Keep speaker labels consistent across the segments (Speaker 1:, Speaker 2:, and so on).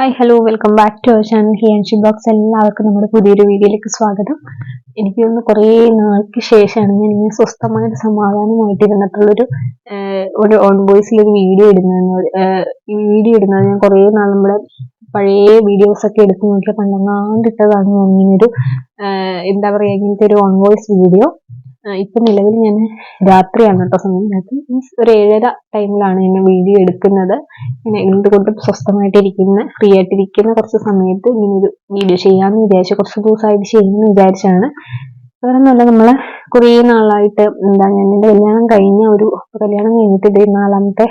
Speaker 1: Hi hello welcome back to our channel Hiyanshi blogs എല്ലാവർക്കും നമ്മുടെ പുതിയൊരു വീഡിയോയിലേക്ക് സ്വാഗതം. എനിക്ക് ഒന്ന് കുറേ നാൾക്ക് ശേഷമാണ് ഞാൻ ഇങ്ങനെ സ്വസ്ഥമായിട്ട് സമാധാനമായിട്ട് ഇരുന്നിട്ടുള്ളൊരു ഒരു ഓൺ വോയിസിൽ ഒരു വീഡിയോ ഇടുന്നത് വീഡിയോ ഇടുന്നത് ഞാൻ കുറേ നാൾ നമ്മുടെ പഴയ വീഡിയോസ് ഒക്കെ എടുത്ത് നോക്കിയാൽ പണ്ടങ്ങാണ്ടിട്ടതാണ് ഞാൻ ഇങ്ങനെ ഒരു എന്താ പറയുക ഇങ്ങനത്തെ ഒരു ഓൺ വോയിസ് വീഡിയോ. ഇപ്പൊ നിലവിൽ ഞാൻ രാത്രിയാണ് കേട്ടോ സമയം രാത്രി മീൻസ് ഒരു ഏഴര ടൈമിലാണ് ഞാൻ വീഡിയോ എടുക്കുന്നത്. ഞാൻ എന്തുകൊണ്ടും സ്വസ്ഥമായിട്ടിരിക്കുന്ന ഫ്രീ ആയിട്ടിരിക്കുന്ന കുറച്ച് സമയത്ത് ഇങ്ങനൊരു വീഡിയോ ചെയ്യാമെന്ന് വിചാരിച്ചു കുറച്ച് ദിവസമായിട്ട് ചെയ്യുമെന്ന് വിചാരിച്ചാണ്. വേറൊന്നുമല്ല നമ്മൾ കുറേ നാളായിട്ട് എന്താ ഞാൻ എന്റെ കല്യാണം കഴിഞ്ഞ ഒരു കല്യാണം കഴിഞ്ഞിട്ട് ഇത് നാലാമത്തെ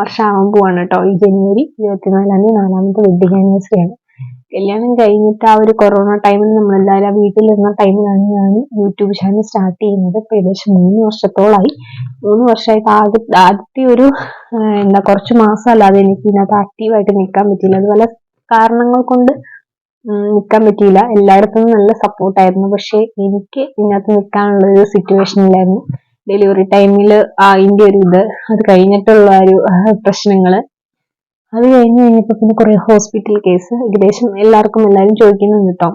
Speaker 1: വർഷമാകാൻ പോവാണ് കേട്ടോ. ഈ ജനുവരി ഇരുപത്തിനാലാം തീയതി നാലാമത്തെ വെഡിങ് ആനിവേഴ്സറി ആണ്. കല്യാണം കഴിഞ്ഞിട്ട് ആ ഒരു കൊറോണ ടൈമിൽ നമ്മളെല്ലാവരും ആ വീട്ടിലിരുന്ന ടൈമിലാണ് ഞാൻ യൂട്യൂബ് ചാനൽ സ്റ്റാർട്ട് ചെയ്യുന്നത്. ഏകദേശം മൂന്ന് വർഷത്തോളായി. മൂന്ന് വർഷമായിട്ട് ആദ്യ ആദ്യത്തെ ഒരു എന്താ കുറച്ച് മാസം അല്ലാതെ എനിക്ക് ഇതിനകത്ത് ആക്റ്റീവായിട്ട് നിൽക്കാൻ പറ്റിയില്ല. അതുപോലെ കാരണങ്ങൾ കൊണ്ട് നിൽക്കാൻ പറ്റിയില്ല. എല്ലായിടത്തും നല്ല സപ്പോർട്ടായിരുന്നു പക്ഷേ എനിക്ക് ഇതിനകത്ത് നിൽക്കാനുള്ള ഒരു സിറ്റുവേഷൻ ഇല്ലായിരുന്നു. ഡെലിവറി ടൈമിൽ ആ ഇന്ത്യ ഒരു ഇത് അത് കഴിഞ്ഞിട്ടുള്ള ഒരു പ്രശ്നങ്ങൾ അത് കഴിഞ്ഞ് കഴിഞ്ഞപ്പോൾ പിന്നെ കുറെ ഹോസ്പിറ്റൽ കേസ് ഏകദേശം എല്ലാവർക്കും എല്ലാവരും ചോദിക്കുന്നുണ്ട് കേട്ടോ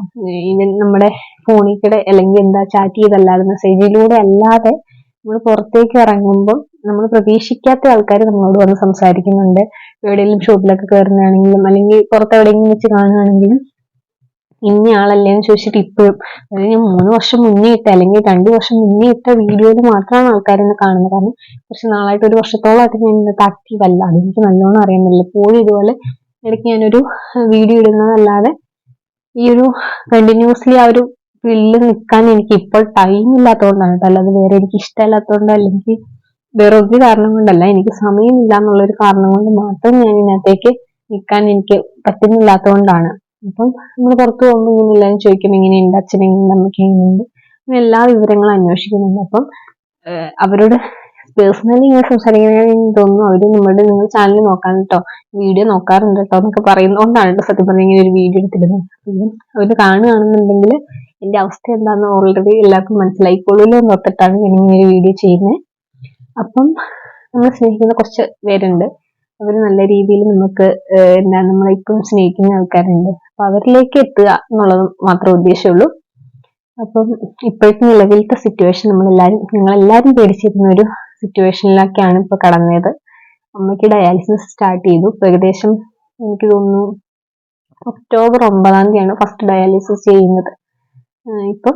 Speaker 1: ഈവൻ നമ്മുടെ ഫോണിൽ കൂടെ അല്ലെങ്കിൽ എന്താ ചാറ്റ് ചെയ്തല്ലാതെ മെസ്സേജിലൂടെ അല്ലാതെ നമ്മൾ പുറത്തേക്ക് ഇറങ്ങുമ്പോൾ നമ്മൾ പ്രതീക്ഷിക്കാത്ത ആൾക്കാർ നമ്മളോട് വന്ന് സംസാരിക്കുന്നുണ്ട്. എവിടെയെങ്കിലും ഷോപ്പിലൊക്കെ കയറുന്നതാണെങ്കിലും അല്ലെങ്കിൽ പുറത്ത് എവിടെയെങ്കിലും വെച്ച് കാണുകയാണെങ്കിലും ഇന്ന ആളല്ലേ ചോദിച്ചിട്ട് ഇപ്പോഴും. അതായത് ഞാൻ മൂന്ന് വർഷം മുന്നേ ഇട്ട അല്ലെങ്കിൽ രണ്ട് വർഷം മുന്നേ ഇട്ട വീഡിയോയിൽ മാത്രമാണ് ആൾക്കാർ ഇന്ന് കാണുന്നത്. കാരണം കുറച്ച് നാളായിട്ട് ഒരു വർഷത്തോളമായിട്ട് ഞാൻ ഇന്നത്തെ ആക്റ്റീവ് അല്ല അതെനിക്ക് നല്ലോണം അറിയുന്നില്ല. പോയി ഇതുപോലെ ഇടയ്ക്ക് ഞാനൊരു വീഡിയോ ഇടുന്നതല്ലാതെ ഈ ഒരു കണ്ടിന്യൂസ്ലി ആ ഒരു ഫീൽഡിൽ നിൽക്കാൻ എനിക്ക് ഇപ്പോൾ ടൈം ഇല്ലാത്തതുകൊണ്ടാണ് കേട്ടോ. അല്ലാതെ വേറെ എനിക്ക് ഇഷ്ടമല്ലാത്തതുകൊണ്ട് അല്ലെങ്കിൽ വേറെ ഒരു കാരണം കൊണ്ടല്ല. എനിക്ക് സമയമില്ല എന്നുള്ളൊരു കാരണം കൊണ്ട് മാത്രം ഞാൻ ഇതിനകത്തേക്ക് നിൽക്കാൻ എനിക്ക് പറ്റുന്നില്ലാത്തതുകൊണ്ടാണ്. അപ്പം നമ്മൾ പുറത്ത് പോകുമ്പോൾ ഇങ്ങനെ എല്ലാവരും ചോദിക്കും എങ്ങനെയുണ്ട്? അച്ഛൻ എങ്ങനെയുണ്ട്? അമ്മയ്ക്ക് എങ്ങനെയുണ്ട്? അങ്ങനെ എല്ലാ വിവരങ്ങളും അന്വേഷിക്കുന്നുണ്ട്. അപ്പം അവരോട് പേഴ്സണലി ഇങ്ങനെ സംസാരിക്കുന്ന തോന്നുന്നു. അവർ നമ്മുടെ നിങ്ങൾ ചാനൽ നോക്കാൻ കേട്ടോ വീഡിയോ നോക്കാറുണ്ട് കേട്ടോ എന്നൊക്കെ പറയുന്നതുകൊണ്ടാണ് കേട്ടോ സത്യം പറഞ്ഞാൽ ഇങ്ങനെ ഒരു വീഡിയോ എടുത്തിരുന്നത്. അവർ കാണുകയാണെന്നുണ്ടെങ്കിൽ എന്റെ അവസ്ഥ എന്താണെന്ന് ഓൾറെഡി എല്ലാവർക്കും മനസ്സിലായി എന്ന് ഓർത്തിട്ടാണ് ഞാൻ ഇങ്ങനെ ഒരു വീഡിയോ ചെയ്യുന്നത്. അപ്പം നമ്മൾ സ്നേഹിക്കുന്ന കുറച്ച് പേരുണ്ട്. അവർ നല്ല രീതിയിൽ നമുക്ക് എന്താ നമ്മളിപ്പം സ്നേഹിക്കുന്ന ആൾക്കാരുണ്ട്. അപ്പൊ അവരിലേക്ക് എത്തുക എന്നുള്ളത് മാത്രമേ ഉദ്ദേശമുള്ളൂ അപ്പം ഇപ്പോഴത്തെ നിലവിലത്തെ സിറ്റുവേഷൻ നമ്മളെല്ലാരും ഞങ്ങളെല്ലാരും പേടിച്ചിരുന്ന ഒരു സിറ്റുവേഷനിലൊക്കെയാണ് ഇപ്പൊ കടന്നത്. അമ്മയ്ക്ക് ഡയാലിസിസ് സ്റ്റാർട്ട് ചെയ്തു. ഇപ്പൊ ഏകദേശം എനിക്ക് തോന്നുന്നു ഒക്ടോബർ ഒമ്പതാം തീയതിയാണ് ഫസ്റ്റ് ഡയാലിസിസ് ചെയ്യുന്നത്. ഇപ്പൊ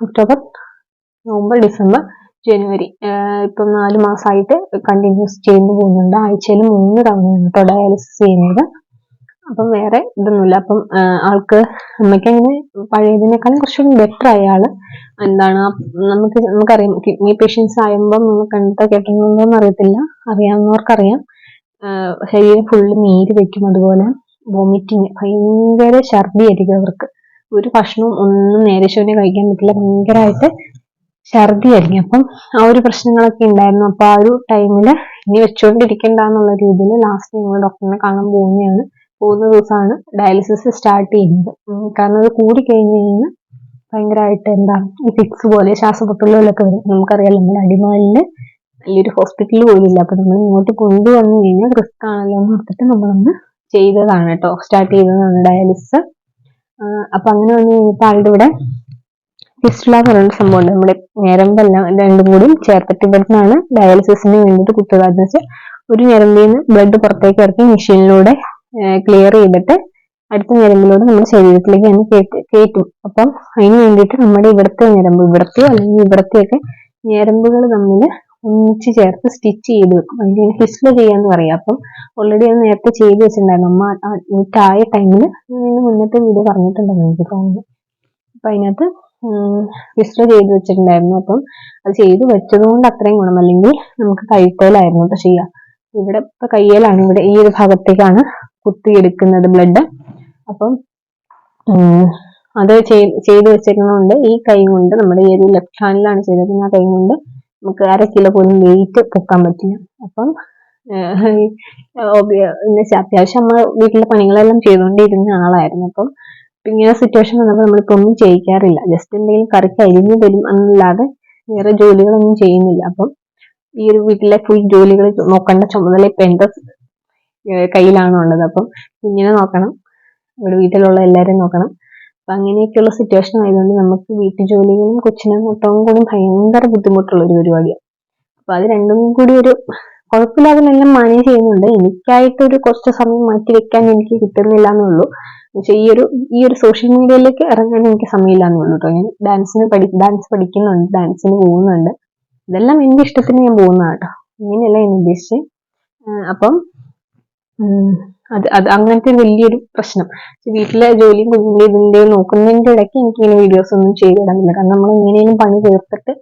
Speaker 1: ഒക്ടോബർ നവംബർ ഡിസംബർ ജനുവരി. ഇപ്പം നാല് മാസമായിട്ട് കണ്ടിന്യൂസ് ചെയ്തു പോകുന്നുണ്ട്. ആഴ്ചയിൽ മൂന്ന് തവണയാണ് കേട്ടോ ഡയാലിസിസ് ചെയ്യുന്നത്. അപ്പം വേറെ ഇതൊന്നുമില്ല. അപ്പം ആൾക്ക് അമ്മയ്ക്ക് അങ്ങനെ പഴയതിനേക്കാളും കുറച്ചുകൂടി ബെറ്റർ അയാൾ എന്താണ് നമുക്ക് നമുക്കറിയാം. കിഡ്നി പേഷ്യൻസ് ആയുമ്പോൾ നമ്മൾ കണ്ടിട്ട് കേട്ടിട്ടുണ്ടോന്ന് അറിയത്തില്ല. അറിയാവുന്നവർക്കറിയാം. ശരീരം ഫുള്ള് നീര് വെക്കും അതുപോലെ. വോമിറ്റിങ് ഭയങ്കര ഛർദിയായിരിക്കും അവർക്ക്. ഒരു ഭക്ഷണവും ഒന്നും നേരെ ശോനെ കഴിക്കാൻ പറ്റില്ല. ഭയങ്കരമായിട്ട് ഛർദിയായിരിക്കും. അപ്പം ആ ഒരു പ്രശ്നങ്ങളൊക്കെ ഉണ്ടായിരുന്നു. അപ്പൊ ആ ഒരു ടൈമിൽ ഇനി വെച്ചുകൊണ്ടിരിക്കണ്ട എന്നുള്ള രീതിയിൽ ലാസ്റ്റ് ഞങ്ങൾ ഡോക്ടറിനെ കാണാൻ പോകുന്നതാണ് പോകുന്ന ദിവസമാണ് ഡയാലിസിസ് സ്റ്റാർട്ട് ചെയ്യുന്നത്. കാരണം അത് കൂടി കഴിഞ്ഞ് കഴിഞ്ഞാൽ ഭയങ്കരമായിട്ട് എന്താ ഈ ഫിക്സ് പോലെ ശ്വാസമുട്ടലുകളൊക്കെ വരും. നമുക്കറിയാം നമ്മുടെ അടിമാലിൽ വലിയൊരു ഹോസ്പിറ്റലിൽ പോലില്ല അപ്പം നമ്മൾ ഇങ്ങോട്ട് കൊണ്ടുവന്നു കഴിഞ്ഞാൽ റിസ്ക് ആണല്ലോ എന്ന് ഓർത്തിട്ട് നമ്മളൊന്ന് ചെയ്തതാണ് കേട്ടോ. സ്റ്റാർട്ട് ചെയ്തതാണ് ഡയാലിസിസ്. അപ്പൊ അങ്ങനെ വന്നു കഴിഞ്ഞപ്പോൾ ആളുടെ ഇവിടെ ഫിസ്റ്റുല എന്ന് പറയുന്ന സംഭവമുണ്ട്. നമ്മുടെ ഞരമ്പെല്ലാം രണ്ടും കൂടി ചേർത്തിട്ട് ഇവിടുന്നാണ് ഡയാലിസിസിന് വേണ്ടിയിട്ട് കുത്തുക എന്ന് വെച്ചാൽ ഒരു ഞരമ്പിൽ നിന്ന് ബ്ലഡ് പുറത്തേക്ക് ഇറക്കി മെഷീനിലൂടെ ക്ലിയർ ചെയ്തിട്ട് അടുത്ത ഞരമ്പിലൂടെ നമ്മുടെ ശരീരത്തിലേക്ക് തന്നെ കയറ്റി അപ്പം അതിന് വേണ്ടിയിട്ട് നമ്മുടെ ഇവിടുത്തെ ഞരമ്പ് ഇവിടത്തെയോ അല്ലെങ്കിൽ ഇവിടത്തെയൊക്കെ ഞരമ്പുകൾ തമ്മിൽ ഒന്നിച്ച് ചേർത്ത് സ്റ്റിച്ച് ചെയ്ത് വെക്കും. അതിന് ഫിസ്റ്റുല ചെയ്യാന്ന് പറയാം. അപ്പം ഓൾറെഡി അത് നേരത്തെ ചെയ്ത് വെച്ചിട്ടുണ്ടായിരുന്നു. അമ്മ ആയ ടൈമിൽ മുന്നത്തെ വീഡിയോ പറഞ്ഞിട്ടുണ്ടെന്ന് എനിക്ക് തോന്നുന്നു. അപ്പൊ അതിനകത്ത് ഫിസ്റ്റുല ചെയ്ത് വെച്ചിട്ടുണ്ടായിരുന്നു. അപ്പം അത് ചെയ്ത് വെച്ചതുകൊണ്ട് അത്രയും ഗുണം. അല്ലെങ്കിൽ നമുക്ക് കഴുത്തേലായിരുന്നു കേട്ടോ ചെയ്യാം ഇവിടെ ഇപ്പൊ കയ്യലാണ്. ഇവിടെ ഈ ഒരു ഭാഗത്തേക്കാണ് കുത്തിയെടുക്കുന്നത് ബ്ലഡ് അപ്പം അത് ചെയ്- ചെയ്ത് വെച്ചേക്കുന്നതുകൊണ്ട് ഈ കൈ കൊണ്ട് നമ്മുടെ ഈ ഒരു ലെഫ്റ്റ് ഹാൻഡിലാണ് ചെയ്തേക്കുന്നത്. ആ കൈ കൊണ്ട് നമുക്ക് അര കിലോ പോലും വെയിറ്റ് പൊക്കാൻ പറ്റില്ല. അപ്പം അത്യാവശ്യം നമ്മൾ വീട്ടിലെ പണികളെല്ലാം ചെയ്തുകൊണ്ടിരുന്ന ആളായിരുന്നു. അപ്പം ഇങ്ങനെ സിറ്റുവേഷൻ വന്നപ്പോൾ നമ്മളിപ്പോൾ ഒന്നും ചെയ്യിക്കാറില്ല. ജസ്റ്റ് എന്തെങ്കിലും കറി അരിഞ്ഞു തരും എന്നല്ലാതെ വേറെ ജോലികളൊന്നും ചെയ്യുന്നില്ല. അപ്പം ഈ ഒരു വീട്ടിലെ ഫുൾ ജോലികൾ നോക്കേണ്ട ചുമതല ഇപ്പം ഏഹ് കയ്യിലാണ് ഉള്ളത്. അപ്പം കുഞ്ഞിനെ നോക്കണം. ഇവിടെ വീട്ടിലുള്ള എല്ലാവരെയും നോക്കണം. അപ്പം അങ്ങനെയൊക്കെയുള്ള സിറ്റുവേഷൻ ആയതുകൊണ്ട് നമുക്ക് വീട്ടു ജോലികളും കൊച്ചിനെ മുട്ടവും കൂടി ഭയങ്കര ബുദ്ധിമുട്ടുള്ള ഒരു പരിപാടിയാണ് അപ്പം അത് രണ്ടും കൂടി ഒരു കുഴപ്പമില്ലാതെ എല്ലാം മാനേജ് ചെയ്യുന്നുണ്ട്. എനിക്കായിട്ടൊരു കുറച്ച് സമയം മാറ്റി വെക്കാൻ എനിക്ക് കിട്ടുന്നില്ല എന്നുള്ളൂ. പക്ഷേ ഈ ഒരു ഈ ഒരു സോഷ്യൽ മീഡിയയിലേക്ക് ഇറങ്ങാൻ എനിക്ക് സമയമില്ല എന്നുള്ളൂ കേട്ടോ ഞാൻ ഡാൻസിന് പഠി ഡാൻസ് പഠിക്കുന്നുണ്ട് ഡാൻസിന് പോകുന്നുണ്ട്. ഇതെല്ലാം എന്റെ ഇഷ്ടത്തിന് ഞാൻ പോകുന്നതാണ് കേട്ടോ ഇങ്ങനെയല്ല ഞാൻ ഉദ്ദേശിച്ചത് അപ്പം അത് അത് അങ്ങനത്തെ വലിയൊരു പ്രശ്നം. വീട്ടിലെ ജോലിയും കുഞ്ഞിന്റെ ഇതിന്റെ നോക്കുന്നതിന്റെ ഇടയ്ക്ക് എനിക്ക് ഇങ്ങനെ വീഡിയോസ് ഒന്നും ചെയ്തിടാനില്ല കാരണം നമ്മൾ എങ്ങനെയും പണി തീർത്തിട്ട്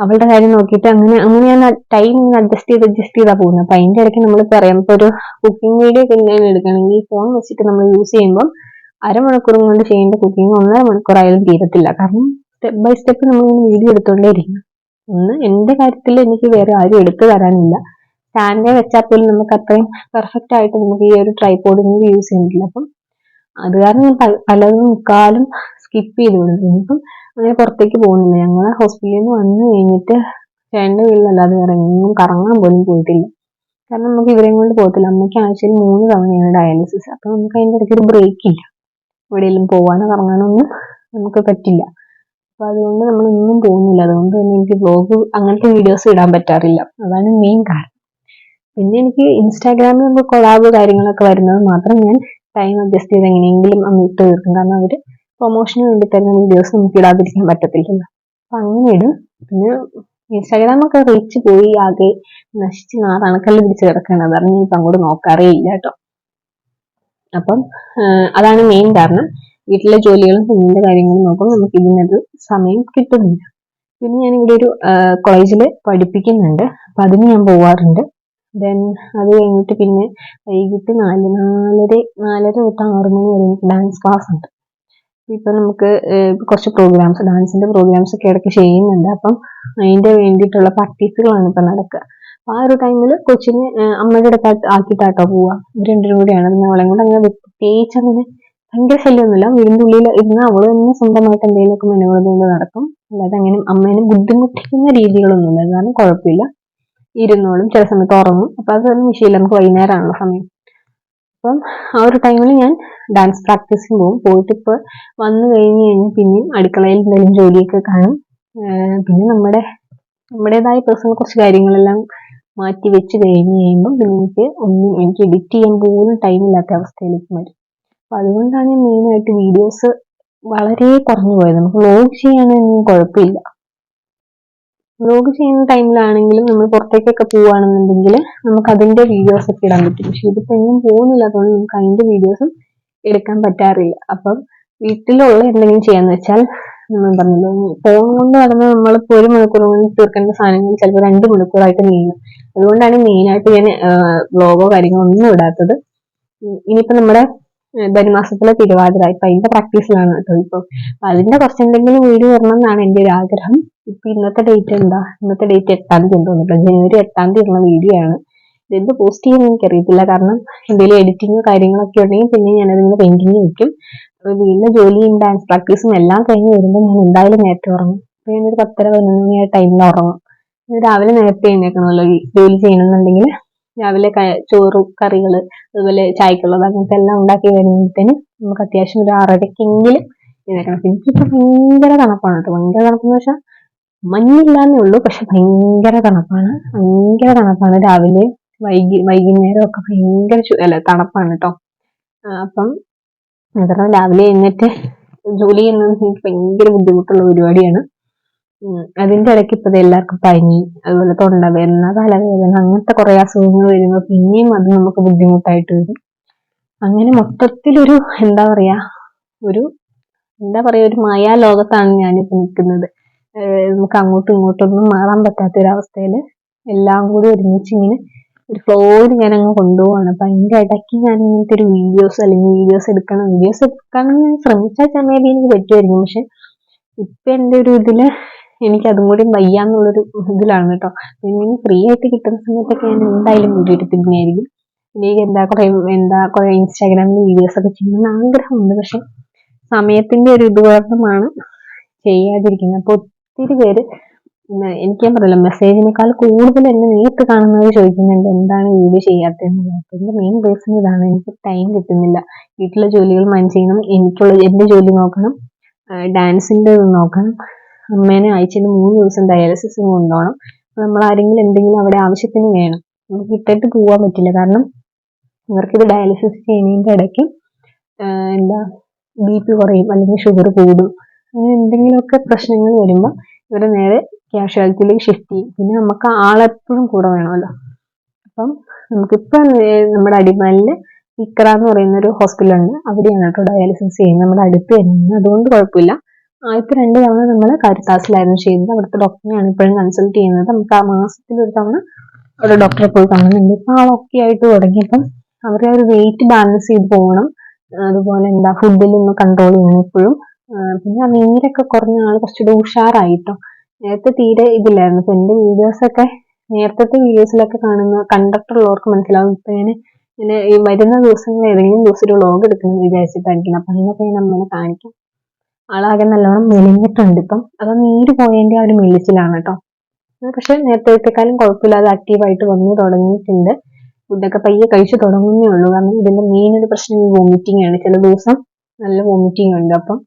Speaker 1: അവളുടെ കാര്യം നോക്കിയിട്ട് അങ്ങനെ അങ്ങനെ ഞാൻ ടൈം അഡ്ജസ്റ്റ് ചെയ്ത് അഡ്ജസ്റ്റ് ചെയ്താ പോകുന്നത്. അപ്പൊ അതിന്റെ ഇടയ്ക്ക് നമ്മൾ പറയാം ഇപ്പൊ ഒരു കുക്കിംഗ് വീഡിയോ ഒക്കെ എന്തെങ്കിലും എടുക്കുകയാണെങ്കിൽ ഫോൺ വെച്ചിട്ട് നമ്മൾ യൂസ് ചെയ്യുമ്പോൾ അരമണിക്കൂറും കൊണ്ട് ചെയ്യേണ്ട കുക്കിംഗ് ഒന്നര മണിക്കൂറായാലും തീരത്തില്ല. കാരണം സ്റ്റെപ്പ് ബൈ സ്റ്റെപ്പ് നമ്മൾ വീഡിയോ എടുത്തുകൊണ്ടേ ഇരിക്കണം ഒന്ന് എന്റെ കാര്യത്തിൽ എനിക്ക് വേറെ ആരും എടുത്തു തരാനില്ല. സ്റ്റാൻഡേ വെച്ചാൽ പോലും നമുക്ക് അത്രയും പെർഫെക്റ്റ് ആയിട്ട് നമുക്ക് ഈ ഒരു ട്രൈപോഡ് യൂസ് ചെയ്യാൻ അപ്പം അത് കാരണം ഞാൻ പലതും മുക്കാലും സ്കിപ്പ് ചെയ്ത് വിടുന്നു ഇപ്പം അങ്ങനെ പുറത്തേക്ക് പോകുന്നില്ല. ഞങ്ങൾ ഹോസ്പിറ്റലിൽ നിന്ന് വന്നു കഴിഞ്ഞിട്ട് ചേട്ടന്റെ വീട്ടിലല്ലാതെ വേറെ എങ്ങും കറങ്ങാൻ പോലും പോയിട്ടില്ല. കാരണം നമുക്ക് ഇവരെയും കൊണ്ട് പോകത്തില്ല. അമ്മയ്ക്ക് ആഴ്ചയിൽ മൂന്ന് തവണയാണ് ഡയാലിസിസ് അപ്പം നമുക്ക് അതിന്റെ ഇടയ്ക്ക് ഒരു ബ്രേക്ക് ഇല്ല. എവിടെയെങ്കിലും പോകാനോ കറങ്ങാനോ ഒന്നും നമുക്ക് പറ്റില്ല. അപ്പൊ അതുകൊണ്ട് നമ്മൾ ഒന്നും പോകുന്നില്ല. അതുകൊണ്ട് തന്നെ എനിക്ക് ബ്ലോഗ് അങ്ങനത്തെ വീഡിയോസ് ഇടാൻ പറ്റാറില്ല. അതാണ് മെയിൻ കാരണം. പിന്നെ എനിക്ക് ഇൻസ്റ്റാഗ്രാമിൽ നമുക്ക് കൊളാബ് കാര്യങ്ങളൊക്കെ വരുന്നത് മാത്രം ഞാൻ ടൈം അഡ്ജസ്റ്റ് ചെയ്ത് എങ്ങനെയെങ്കിലും ഒന്ന് ഇട്ട് തീർക്കും. കാരണം അവർ പ്രൊമോഷന് വേണ്ടി തരുന്ന വീഡിയോസ് നമുക്ക് ഇടാതിരിക്കാൻ പറ്റത്തില്ലല്ലോ. അപ്പൊ അങ്ങനെ ഇടും. പിന്നെ ഇൻസ്റ്റാഗ്രാമൊക്കെ റീച്ച് പോയി ആകെ നശിച്ച് നാറണക്കല്ല് പിടിച്ച് കിടക്കുകയാണ് പറഞ്ഞ് ഇപ്പൊ അങ്ങോട്ട് നോക്കാറേ ഇല്ല കേട്ടോ. അപ്പം അതാണ് മെയിൻ കാരണം. വീട്ടിലെ ജോലികളും കുഞ്ഞിന്റെ കാര്യങ്ങളും നോക്കുമ്പോൾ നമുക്ക് ഇതിനൊരു സമയം കിട്ടുന്നില്ല. പിന്നെ ഞാൻ ഇവിടെ ഒരു കോളേജിൽ പഠിപ്പിക്കുന്നുണ്ട്. അപ്പൊ അതിന് ഞാൻ പോവാറുണ്ട്. ദെൻ അത് കഴിഞ്ഞിട്ട് പിന്നെ വൈകിട്ട് നാല് നാലര നാലര തൊട്ട് ആറ് മണി വരെ എനിക്ക് ഡാൻസ് ക്ലാസ് ഉണ്ട്. ഇപ്പം നമുക്ക് കുറച്ച് പ്രോഗ്രാംസ് ഡാൻസിന്റെ പ്രോഗ്രാംസ് ഒക്കെ ഇടയ്ക്ക് ചെയ്യുന്നുണ്ട്. അപ്പം അതിന്റെ വേണ്ടിയിട്ടുള്ള പ്രാക്ടീസുകളാണ് ഇപ്പം നടക്കുക. ആ ഒരു ടൈമിൽ കൊച്ചിന് അമ്മയുടെ അടുത്ത് ആക്കിയിട്ടാട്ടോ പോവുക. രണ്ടുപേരും കൂടിയാണ് പിന്നെ അവളെ കൊണ്ട് അങ്ങനെ പ്രത്യേകിച്ച് അങ്ങനെ ഭയങ്കര ശല്യമൊന്നുമില്ല. വീടിന്റെ ഉള്ളിൽ ഇരുന്ന് അവൾ തന്നെ സ്വന്തമായിട്ട് എന്തെങ്കിലുമൊക്കെ മെനുകൾ കൊണ്ട് നടക്കും അല്ലാതെ അങ്ങനെ അമ്മേനെ ബുദ്ധിമുട്ടിക്കുന്ന രീതികളൊന്നുമില്ല. കാരണം കുഴപ്പമില്ല. ഇരുന്നോളും. ചില സമയത്ത് ഉറങ്ങും. അപ്പൊ അതൊരു വിഷയമില്ല നമുക്ക് വൈകുന്നേരമാണല്ലോ സമയം. അപ്പം ആ ഒരു ടൈമിൽ ഞാൻ ഡാൻസ് പ്രാക്ടീസിന് പോകും. പോയിട്ട് ഇപ്പൊ വന്നു കഴിഞ്ഞ് കഴിഞ്ഞാൽ പിന്നെയും അടുക്കളയിൽ എന്തെങ്കിലും ജോലിയൊക്കെ കാണും. പിന്നെ നമ്മുടെ നമ്മുടേതായ പേഴ്സണൽ കുറച്ച് കാര്യങ്ങളെല്ലാം മാറ്റി വെച്ച് കഴിഞ്ഞ് കഴിയുമ്പോൾ പിന്നെ എനിക്ക് ഒന്നും എനിക്ക് എഡിറ്റ് ചെയ്യാൻ പോലും ടൈമില്ലാത്ത അവസ്ഥയിലേക്ക് വരും അപ്പൊ അതുകൊണ്ടാണ് ഞാൻ മെയിനായിട്ട് വീഡിയോസ് വളരെ കുറഞ്ഞു പോയത്. നമുക്ക് വ്ലോഗ് ചെയ്യാനൊന്നും കുഴപ്പമില്ല. വ്ലോഗ് ചെയ്യുന്ന ടൈമിലാണെങ്കിലും നമ്മൾ പുറത്തേക്കൊക്കെ പോവുകയാണെന്നുണ്ടെങ്കിൽ നമുക്ക് അതിന്റെ വീഡിയോസ് ഒക്കെ ഇടാൻ പറ്റും. പക്ഷെ ഇതിപ്പോൾ എങ്ങും പോകുന്നില്ല. അതുകൊണ്ട് നമുക്ക് അതിന്റെ വീഡിയോസും എടുക്കാൻ പറ്റാറില്ല. അപ്പം വീട്ടിലുള്ള എന്തെങ്കിലും ചെയ്യാന്ന് വെച്ചാൽ നമ്മൾ പറഞ്ഞല്ലോ ഫോൺ കൊണ്ട് നടന്ന് നമ്മളിപ്പോൾ ഒരു മണിക്കൂർ കൊണ്ട് തീർക്കേണ്ട സാധനങ്ങൾ ചിലപ്പോൾ രണ്ട് മണിക്കൂറായിട്ട് നീങ്ങും. അതുകൊണ്ടാണ് മെയിനായിട്ട് ഞാൻ വ്ലോഗോ കാര്യങ്ങളോ ഒന്നും ഇടാത്തത്. ഇനിയിപ്പോൾ ഇനിയിപ്പോ നമ്മുടെ ധനുമാസത്തിലെ തിരുവാതിര. ഇപ്പൊ അതിന്റെ പ്രാക്ടീസിലാണ് കേട്ടോ ഇപ്പൊ. അതിന്റെ കുറച്ച് എന്തെങ്കിലും വീഡിയോ വരണം എന്നാണ് എന്റെ ഒരു ആഗ്രഹം. ഇപ്പൊ ഇന്നത്തെ ഡേറ്റ് എന്താ? ഇന്നത്തെ ഡേറ്റ് എട്ടാം തീയതി എന്ന് തോന്നുന്നു. ജനുവരി എട്ടാം തീയതി ഉള്ള വീഡിയോ ആണ്. ഇതെന്ത് പോസ്റ്റ് ചെയ്യുമെന്ന് എനിക്കറിയത്തില്ല. കാരണം എന്തെങ്കിലും എഡിറ്റിങ്ങോ കാര്യങ്ങളൊക്കെ ഉണ്ടെങ്കിൽ പിന്നെ ഞാൻ അതിങ്ങനെ പെയിന്റിങ് വെക്കും. അപ്പൊ വീട്ടിലെ ജോലിയും ഡാൻസ് പ്രാക്ടീസും എല്ലാം കഴിഞ്ഞ് വരുമ്പോൾ ഞാൻ എന്തായാലും നേരത്തെ ഉറങ്ങും. അപ്പൊ ഞാനൊരു പത്തര പതിനൊന്ന് മണി ആ ടൈമിൽ ഉറങ്ങും രാവിലെ നേരത്തെ എഴുന്നേൽക്കണമല്ലോ ഈ ജോലി ചെയ്യണമെന്നുണ്ടെങ്കിൽ രാവിലെ ചോറും കറികൾ അതുപോലെ ചായക്കുള്ളത് അങ്ങനത്തെ എല്ലാം ഉണ്ടാക്കി വരുമ്പോഴത്തേന് നമുക്ക് അത്യാവശ്യം ഒരു ആറരയ്ക്കെങ്കിലും ഇതാക്കണം പിന്നെ ഭയങ്കര തണുപ്പാണ് കേട്ടോ. ഭയങ്കര തണുപ്പെന്ന് വെച്ചാൽ മഞ്ഞില്ലാന്നേ ഉള്ളൂ പക്ഷെ ഭയങ്കര തണുപ്പാണ്. ഭയങ്കര തണുപ്പാണ്. രാവിലെ വൈകി വൈകുന്നേരം ഒക്കെ ഭയങ്കര അല്ല തണുപ്പാണ് കേട്ടോ. അപ്പം കാരണം രാവിലെ എഴുന്നേറ്റ് ജോലി ചെയ്യുന്നത് എനിക്ക് ഭയങ്കര ബുദ്ധിമുട്ടുള്ള പരിപാടിയാണ്. അതിന്റെ ഇടയ്ക്ക് ഇപ്പൊ എല്ലാവർക്കും പനി അതുപോലെ തൊണ്ടവേദന തലവേദന അങ്ങനത്തെ കുറെ അസുഖങ്ങൾ വരുമ്പോൾ പിന്നെയും അത് നമുക്ക് ബുദ്ധിമുട്ടായിട്ട് വരും. അങ്ങനെ മൊത്തത്തിലൊരു എന്താ പറയാ ഒരു എന്താ പറയാ ഒരു മായാ ലോകത്താണ് ഞാനിപ്പോ നിൽക്കുന്നത് നമുക്ക് അങ്ങോട്ടും ഇങ്ങോട്ടൊന്നും മാറാൻ പറ്റാത്ത ഒരു എല്ലാം കൂടി ഒരുമിച്ച് ഇങ്ങനെ ഒരു ഫ്ലോയിൽ ഞാൻ അങ്ങ് കൊണ്ടുപോവാണ്. അപ്പൊ അതിന്റെ ഇടയ്ക്ക് ഞാൻ ഇങ്ങനത്തെ ഒരു വീഡിയോസ് അല്ലെങ്കിൽ വീഡിയോസ് എടുക്കണം വീഡിയോസ് എടുക്കണം ഞാൻ ശ്രമിച്ചാൽ മേ ബി എനിക്ക് പറ്റുമായിരിക്കും പക്ഷെ ഇപ്പൊ എന്റെ ഒരു ഇതിൽ എനിക്ക് അതും കൂടി വയ്യാന്നുള്ളൊരു ഇതിലാണ് കേട്ടോ. ഇങ്ങനെ ഫ്രീ ആയിട്ട് കിട്ടുന്ന സമയത്തൊക്കെ ഞാൻ എന്തായാലും വീഡിയോ എടുത്തിരുന്നായിരിക്കും എനിക്ക് എന്താ കുറെ എന്താ കുറെ ഇൻസ്റ്റാഗ്രാമിൽ വീഡിയോസ് ഒക്കെ ചെയ്യണമെന്ന് ആഗ്രഹമുണ്ട്. പക്ഷെ സമയത്തിന്റെ ഒരു ഇത് കാരണമാണ് ചെയ്യാതിരിക്കുന്നത്. അപ്പൊ ഒത്തിരി പേര് പിന്നെ എനിക്ക് ഞാൻ പറയല്ലോ മെസ്സേജിനേക്കാൾ കൂടുതൽ എന്നെ നേരിട്ട് കാണുന്നവർ ചോദിക്കുന്നുണ്ട് എന്താണ് വീഡിയോ ചെയ്യാത്തതെന്ന്. എന്റെ മെയിൻ റീസൺ ഇതാണ് എനിക്ക് ടൈം കിട്ടുന്നില്ല. വീട്ടിലെ ജോലികൾ മാനേജ് ചെയ്യണം എനിക്കുള്ള എന്റെ ജോലി നോക്കണം ഡാൻസിന്റെ നോക്കണം. അമ്മേനെ ആഴ്ചയിൽ മൂന്ന് ദിവസം ഡയാലിസിസ് കൊണ്ടുപോകണം നമ്മൾ ആരെങ്കിലും എന്തെങ്കിലും അവിടെ ആവശ്യത്തിന് വേണം. നമുക്ക് ഇട്ടിട്ട് പോകാൻ പറ്റില്ല. കാരണം ഇവർക്കിത് ഡയാലിസിസ് ചെയ്യുന്നതിന്റെ ഇടയ്ക്ക് എന്താ ബി പി കുറയും അല്ലെങ്കിൽ ഷുഗർ കൂടും. അങ്ങനെ എന്തെങ്കിലുമൊക്കെ പ്രശ്നങ്ങൾ വരുമ്പോൾ ഇവരെ നേരെ ക്യാഷ്വാലിറ്റിയിലേക്ക് ഷിഫ്റ്റ് ചെയ്യും. പിന്നെ നമുക്ക് ആളെപ്പോഴും കൂടെ വേണമല്ലോ. അപ്പം നമുക്കിപ്പോൾ നമ്മുടെ അടിമാലിൽ ഇക്ര എന്ന് പറയുന്ന ഒരു ഹോസ്പിറ്റലുണ്ട് അവിടെയാണ് കേട്ടോ ഡയാലിസിസ് ചെയ്യുന്നത് നമ്മുടെ അടുത്ത് തന്നെ. അതുകൊണ്ട് കുഴപ്പമില്ല. ആദ്യത്തെ രണ്ട് തവണ നമ്മൾ കരുത്താസിലായിരുന്നു ചെയ്യുന്നത് അവിടുത്തെ ഡോക്ടറിനെയാണ് ഇപ്പോഴും കൺസൾട്ട് ചെയ്യുന്നത്. നമുക്ക് ആ മാസത്തിൽ ഒരു തവണ ഒരു ഡോക്ടറെ പോയി കാണുന്നുണ്ട്. ഇപ്പം ആളൊക്കെ ആയിട്ട് തുടങ്ങിയപ്പം അവരെ ഒരു വെയിറ്റ് ബാലൻസ് ചെയ്ത് പോകണം. അതുപോലെ എന്താ ഫുഡിൽ ഒന്ന് കൺട്രോൾ ചെയ്യണം ഇപ്പോഴും. പിന്നെ ആ നീരൊക്കെ കുറഞ്ഞ ആൾ കുറച്ചുകൂടെ ഉഷാറായിട്ടോ. നേരത്തെ തീരെ ഇതില്ലായിരുന്നു. ഇപ്പൊ എന്റെ വീഡിയോസൊക്കെ നേരത്തെ വീഡിയോസിലൊക്കെ കാണുന്ന കണ്ടിട്ടുള്ളവർക്ക് മനസ്സിലാവും. ഇപ്പൊ ഞാൻ ഇങ്ങനെ ഈ വരുന്ന ദിവസങ്ങൾ ഏതെങ്കിലും ദിവസം ഒരു വ്ളോഗ് എടുക്കുന്നത് വിചാരിച്ചിട്ടായിരിക്കണം. അപ്പൊ അതിനൊക്കെ ഞാൻ അമ്മേനെ കാണിക്കാം. ആളാകെ നല്ലോണം മെലിഞ്ഞിട്ടുണ്ട് ഇപ്പം. അത് നീര് പോയതിന്റെ ആ ഒരു മെലിച്ചിലാണ് കേട്ടോ. പക്ഷെ നേരത്തെക്കാളും കുഴപ്പമില്ലാതെ ആക്റ്റീവായിട്ട് വന്നു തുടങ്ങിയിട്ടുണ്ട്. ഫുഡൊക്കെ പയ്യെ കഴിച്ചു തുടങ്ങുന്നേ ഉള്ളൂ. കാരണം ഇതിന്റെ മെയിൻ ഒരു പ്രശ്നം വോമിറ്റിംഗ് ആണ്. ചില ദിവസം നല്ല വോമിറ്റിംഗ് ഉണ്ട്. അപ്പം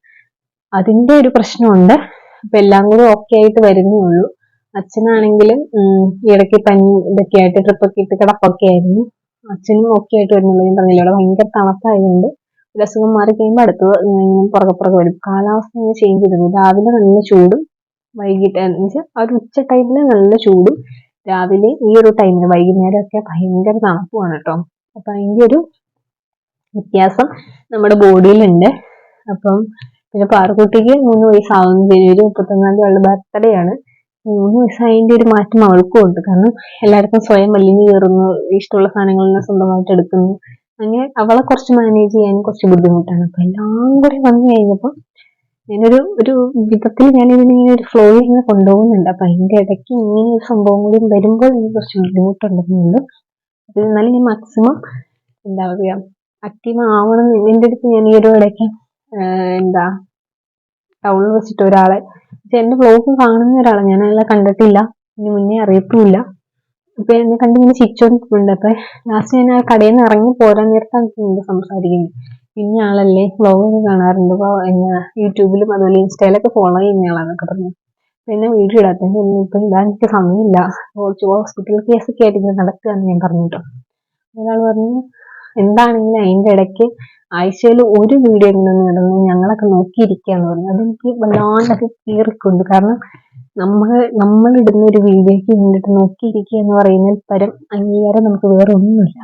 Speaker 1: അതിന്റെ ഒരു പ്രശ്നമുണ്ട്. അപ്പൊ എല്ലാം കൂടി ഓക്കെ ആയിട്ട് വരുന്നേ ഉള്ളൂ. അച്ഛനാണെങ്കിലും ഇടയ്ക്ക് പനി ഇതൊക്കെ ആയിട്ട് ട്രിപ്പൊക്കെ ഇട്ട് കിടപ്പൊക്കെ ആയിരുന്നു. അച്ഛനും ഓക്കെ ആയിട്ട് വരുന്നുള്ളൂ. ഞാൻ പറഞ്ഞില്ല ഇവിടെ ഭയങ്കര തണുപ്പായതുകൊണ്ട് ഒരു അസുഖം മാറി കഴിയുമ്പോൾ അടുത്ത് ഇങ്ങനെ പുറകെ പുറകെ വരും. കാലാവസ്ഥ ഇങ്ങനെ ചേഞ്ച് ചെയ്തു രാവിലെ നല്ല ചൂടും വൈകിട്ട് എന്നുവെച്ചാൽ ആ ഒരു ഉച്ച ടൈമിൽ നല്ല ചൂടും രാവിലെ ഈ ഒരു ടൈമിൽ വൈകുന്നേരമൊക്കെ ഭയങ്കര തണുപ്പുമാണ് കേട്ടോ. അപ്പൊ അതിന്റെ ഒരു വ്യത്യാസം നമ്മുടെ ബോഡിയിലുണ്ട് അപ്പം പിന്നെ പാറക്കുട്ടിക്ക് മൂന്ന് വയസ്സാവുന്ന ജനുവരി മുപ്പത്തൊന്നാം തീയതി അവളുടെ ബർത്ത്ഡേ ആണ്. മൂന്ന് വയസ്സായതിന്റെ ഒരു മാറ്റം അവൾക്കും ഉണ്ട്. കാരണം എല്ലാവർക്കും സ്വയം വലിഞ്ഞു കയറുന്നു ഇഷ്ടമുള്ള സാധനങ്ങളെല്ലാം സ്വന്തമായിട്ട് എടുക്കുന്നു. അങ്ങനെ അവളെ കുറച്ച് മാനേജ് ചെയ്യാൻ കുറച്ച് ബുദ്ധിമുട്ടാണ്. അപ്പൊ എല്ലാം കൂടി വന്നു കഴിഞ്ഞപ്പോൾ ഞാനൊരു ഒരു വിധത്തിൽ ഞാൻ ഇതിനിങ്ങനെ ഒരു ഫ്ലോയിൽ ഇങ്ങനെ കൊണ്ടുപോകുന്നുണ്ട്. അപ്പൊ അതിന്റെ ഇടയ്ക്ക് ഇങ്ങനെ ഒരു സംഭവം കൂടി വരുമ്പോൾ എനിക്ക് കുറച്ച് ബുദ്ധിമുട്ടുണ്ടെന്നുള്ളൂ അത് എന്നാലും ഞാൻ മാക്സിമം എന്താ പറയാ ആക്റ്റീവ് ആവണം എന്റെ അടുത്ത് ഞാൻ ഈ ഒരു ഇടയ്ക്ക് എന്താ ടൗണിൽ വെച്ചിട്ട് ഒരാളെ എന്റെ ബ്ലോഗ് കാണുന്ന ഒരാളെ ഞാൻ അയാളെ കണ്ടിട്ടില്ല. ഇനി മുന്നേ അറിയത്തുമില്ല. അപ്പൊ എന്നെ കണ്ട് ഇങ്ങനെ ചിരിച്ചോണ്ടിട്ടുണ്ട് അപ്പൊ ലാസ്റ്റ് ഞാൻ ആ കടയിൽ നിന്ന് ഇറങ്ങി പോരാൻ നേരത്താണ് എന്നോട് സംസാരിക്കുന്നത്. പിന്നെ ആളല്ലേ വ്ലോഗ് കാണാറുണ്ട്. അപ്പൊ യൂട്യൂബിലും അതുപോലെ ഇൻസ്റ്റയിലൊക്കെ ഫോളോ ചെയ്യുന്ന ആളാന്നൊക്കെ പറഞ്ഞു. പിന്നെ വീഡിയോ ഇടാത്തതിന് ഇപ്പൊ ഇടാൻ എനിക്ക് സമയമില്ല. കുറച്ച് ഹോസ്പിറ്റൽ കേസൊക്കെ ആയിട്ട് ഇങ്ങനെ നടക്കുകയെന്ന് ഞാൻ പറഞ്ഞു കേട്ടോ. ഒരാൾ പറഞ്ഞു എന്താണെങ്കിലും അതിന്റെ ഇടയ്ക്ക് ആഴ്ചയിൽ ഒരു വീഡിയോ എങ്കിലും ഒന്ന് ഇടുന്നത് ഞങ്ങളൊക്കെ നോക്കിയിരിക്കുകയെന്ന് പറഞ്ഞു. അതെനിക്ക് വല്ലാണ്ടൊക്കെ കീറിക്കൊണ്ട്. കാരണം നമ്മൾ നമ്മളിടുന്ന ഒരു വീഡിയോയ്ക്ക് വേണ്ടിയിട്ട് നോക്കിയിരിക്കുക എന്ന് പറയുന്നതിൽ പരം അംഗീകാരം നമുക്ക് വേറെ ഒന്നുമില്ല.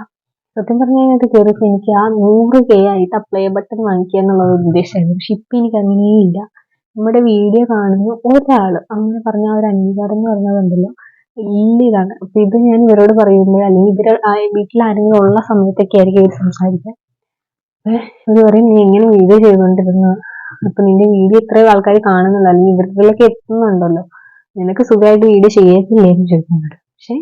Speaker 1: സത്യം പറഞ്ഞു കഴിഞ്ഞാൽ കയറിയപ്പോൾ എനിക്ക് ആ നൂറ് കെ ആയിട്ട് ആ പ്ലേ ബട്ടൺ വാങ്ങിക്കുക എന്നുള്ളത് ഉദ്ദേശമായിരുന്നു. പക്ഷെ ഇപ്പം എനിക്ക് അങ്ങനെയില്ല. നമ്മുടെ വീഡിയോ കാണുന്ന ഒരാൾ അങ്ങനെ പറഞ്ഞ ആ ഒരു അംഗീകാരം എന്ന് പറഞ്ഞതുണ്ടല്ലോ വലിയ ഇതാണ്. അപ്പൊ ഇത് ഞാൻ ഇവരോട് പറയുമ്പോൾ അല്ലെങ്കിൽ ഇവർ വീട്ടിൽ ആരെങ്കിലും ഉള്ള സമയത്തൊക്കെ ആയിരിക്കും ഇവർ സംസാരിക്കുക. ഇവർ പറയും നീ എങ്ങനെ വീഡിയോ ചെയ്തുകൊണ്ടിരുന്നു? അപ്പൊ നിന്റെ വീഡിയോ ഇത്രയും ആൾക്കാർ കാണുന്നുണ്ടോ. അല്ലെങ്കിൽ ഇവരിലേക്ക് എത്തുന്നുണ്ടല്ലോ. നിനക്ക് സുഖമായിട്ട് വീഡിയോ ചെയ്യത്തില്ലേ എന്ന് ചോദിക്കുന്നുണ്ട്. പക്ഷെ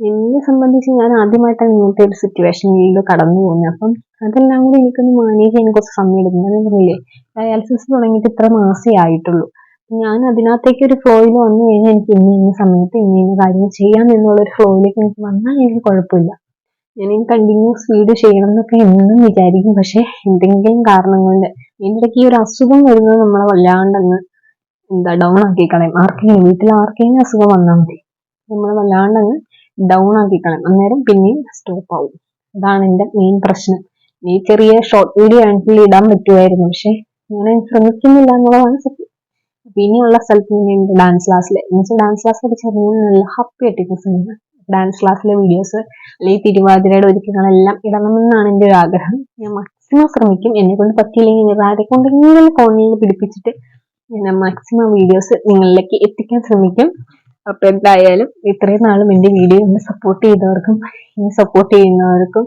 Speaker 1: എന്നെ സംബന്ധിച്ച് ഞാൻ ആദ്യമായിട്ടാണ് ഇങ്ങനത്തെ ഒരു സിറ്റുവേഷനിൽ കടന്നു പോകുന്നത്. അപ്പം അതെല്ലാം കൂടി എനിക്കൊന്ന് മാനേജ് ചെയ്യാൻ കുറച്ച് സമയം എടുക്കുന്നു പറഞ്ഞില്ലേ ഡയാലിസിസ് തുടങ്ങിയിട്ട് ഇത്ര മാസേ ആയിട്ടുള്ളൂ. ഞാൻ അതിനകത്തേക്ക് ഒരു ഫ്ലോയിൽ വന്നു കഴിഞ്ഞാൽ എനിക്ക് ഇന്ന ഇന്ന സമയത്ത് ഇന്ന ഇന്ന കാര്യങ്ങൾ ചെയ്യാം എന്നുള്ള ഒരു ഫ്ലോയിലേക്ക് എനിക്ക് വന്നാൽ എനിക്ക് കുഴപ്പമില്ല. ഞാൻ ഇനി കണ്ടിന്യൂസ് വീഡിയോ ചെയ്യണം എന്നൊക്കെ എന്നും വിചാരിക്കും. പക്ഷെ എന്തെങ്കിലും കാരണം കൊണ്ട് ഇതിന്റെ ഇടയ്ക്ക് ഈ ഒരു അസുഖം വരുന്നത് നമ്മളെ വല്ലാണ്ടങ്ങ് എന്താ ഡൗൺ ആക്കി കളയും ആർക്കെങ്കിലും വീട്ടിൽ ആർക്കെങ്കിലും അസുഖം വന്നാൽ മതി. നമ്മൾ വല്ലാണ്ട് അങ്ങ് ഡൗൺ ആക്കി കളയും അന്നേരം പിന്നെയും സ്റ്റോപ്പ് ആവും. അതാണ് എന്റെ മെയിൻ പ്രശ്നം. ഈ ചെറിയ ഷോർട്ട് വീഡിയോ ആണെങ്കിൽ ഇടാൻ പറ്റുമായിരുന്നു. പക്ഷെ ഞാൻ ശ്രമിക്കുന്നില്ല എന്നുള്ളതാണ് സത്യം. പിന്നെയുള്ള സ്ഥലത്ത് ഞാൻ ഡാൻസ് ക്ലാസ്സിൽ എന്നുവെച്ചാൽ ഡാൻസ് ക്ലാസ് ചേർന്ന് നല്ല ഹാപ്പി ആയിട്ട് സമയമാണ് ഡാൻസ് ക്ലാസ്സിലെ വീഡിയോസ് അല്ലെങ്കിൽ തിരുവാതിരയുടെ ഒരുക്കങ്ങളെല്ലാം ഇടണമെന്നാണ് എന്റെ ഒരു ആഗ്രഹം. ഞാൻ മാക്സിമം ശ്രമിക്കും. എന്നെ കൊണ്ട് പറ്റിയില്ലെങ്കിൽ ആരെ കൊണ്ടെങ്കിലും ഫോണിൽ പിടിപ്പിച്ചിട്ട് ഞാൻ മാക്സിമം വീഡിയോസ് നിങ്ങളിലേക്ക് എത്തിക്കാൻ ശ്രമിക്കും. അപ്പൊ എന്തായാലും ഇത്രയും നാളും എന്റെ വീഡിയോ ഒന്ന് സപ്പോർട്ട് ചെയ്തവർക്കും എന്നെ സപ്പോർട്ട് ചെയ്യുന്നവർക്കും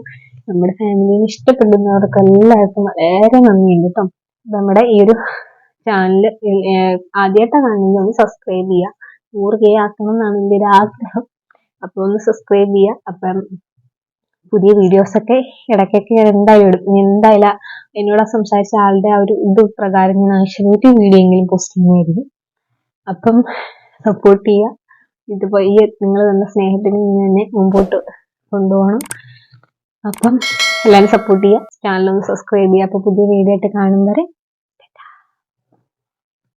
Speaker 1: നമ്മുടെ ഫാമിലിനെ ഇഷ്ടപ്പെടുന്നവർക്കും എല്ലാവർക്കും വളരെ നന്ദിയുണ്ട് കേട്ടോ നമ്മുടെ ഈ ഒരു ചാനൽ ആദ്യമായിട്ടാണ് കാണുന്നത് ഒന്ന് സബ്സ്ക്രൈബ് ചെയ്യുക. നൂറ് കെ ആക്കണം എന്നാണ് എന്റെ ഒരു ആഗ്രഹം. അപ്പോൾ ഒന്ന് സബ്സ്ക്രൈബ് ചെയ്യുക. അപ്പം പുതിയ വീഡിയോസൊക്കെ ഇടയ്ക്കൊക്കെ ഞാൻ എന്തായാലും എടുക്കും എന്തായാലും എന്നോട് സംസാരിച്ച ആളുടെ ആ ഒരു ഇത് പ്രകാരം ഞാൻ ആവശ്യമായിട്ട് വീഡിയോ എങ്കിലും പോസ്റ്റ് ചെയ്യുമായിരുന്നു. അപ്പം സപ്പോർട്ട് ചെയ്യുക. ഇതിപ്പോ ഈ നിങ്ങൾ തന്ന സ്നേഹത്തിന് ഞാൻ എന്നെ മുമ്പോട്ട് കൊണ്ടുപോകണം. അപ്പം എല്ലാവരും സപ്പോർട്ട് ചെയ്യുക. ചാനലൊന്ന് സബ്സ്ക്രൈബ് ചെയ്യുക. അപ്പോൾ പുതിയ വീഡിയോ ആയിട്ട് കാണും വരെ